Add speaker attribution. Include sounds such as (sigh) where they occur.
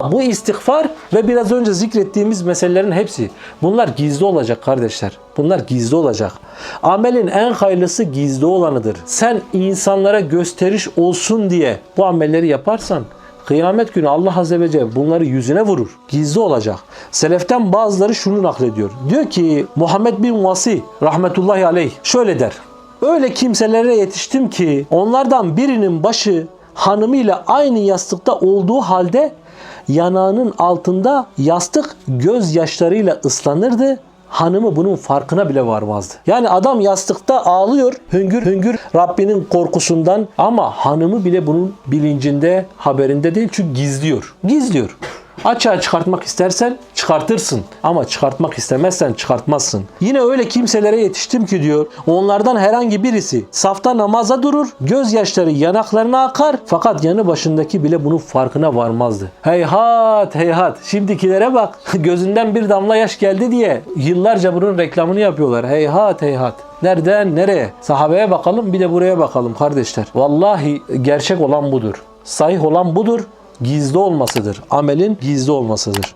Speaker 1: Bu istiğfar ve biraz önce zikrettiğimiz meselelerin hepsi bunlar gizli olacak kardeşler. Bunlar gizli olacak. Amelin en hayırlısı gizli olanıdır. Sen insanlara gösteriş olsun diye bu amelleri yaparsan Kıyamet günü Allah Azze ve Celle bunları yüzüne vurur. Gizli olacak. Seleften bazıları şunu naklediyor. Diyor ki Muhammed bin Vasi rahmetullahi aleyh şöyle der. Öyle kimselere yetiştim ki onlardan birinin başı hanımıyla aynı yastıkta olduğu halde yanağının altında yastık gözyaşlarıyla ıslanırdı. Hanımı bunun farkına bile varmazdı. Yani adam yastıkta ağlıyor hüngür hüngür Rabbinin korkusundan ama hanımı bile bunun bilincinde haberinde değil çünkü gizliyor. Gizliyor. Açığa çıkartmak istersen çıkartırsın ama çıkartmak istemezsen çıkartmazsın. Yine öyle kimselere yetiştim ki diyor onlardan herhangi birisi safta namaza durur gözyaşları yanaklarına akar fakat yanı başındaki bile bunun farkına varmazdı. Heyhat heyhat şimdikilere bak (laughs) gözünden bir damla yaş geldi diye yıllarca bunun reklamını yapıyorlar. Heyhat heyhat. Nereden nereye? Sahabeye bakalım bir de buraya bakalım kardeşler. Vallahi gerçek olan budur. Sahih olan budur gizli olmasıdır. Amelin gizli olmasıdır.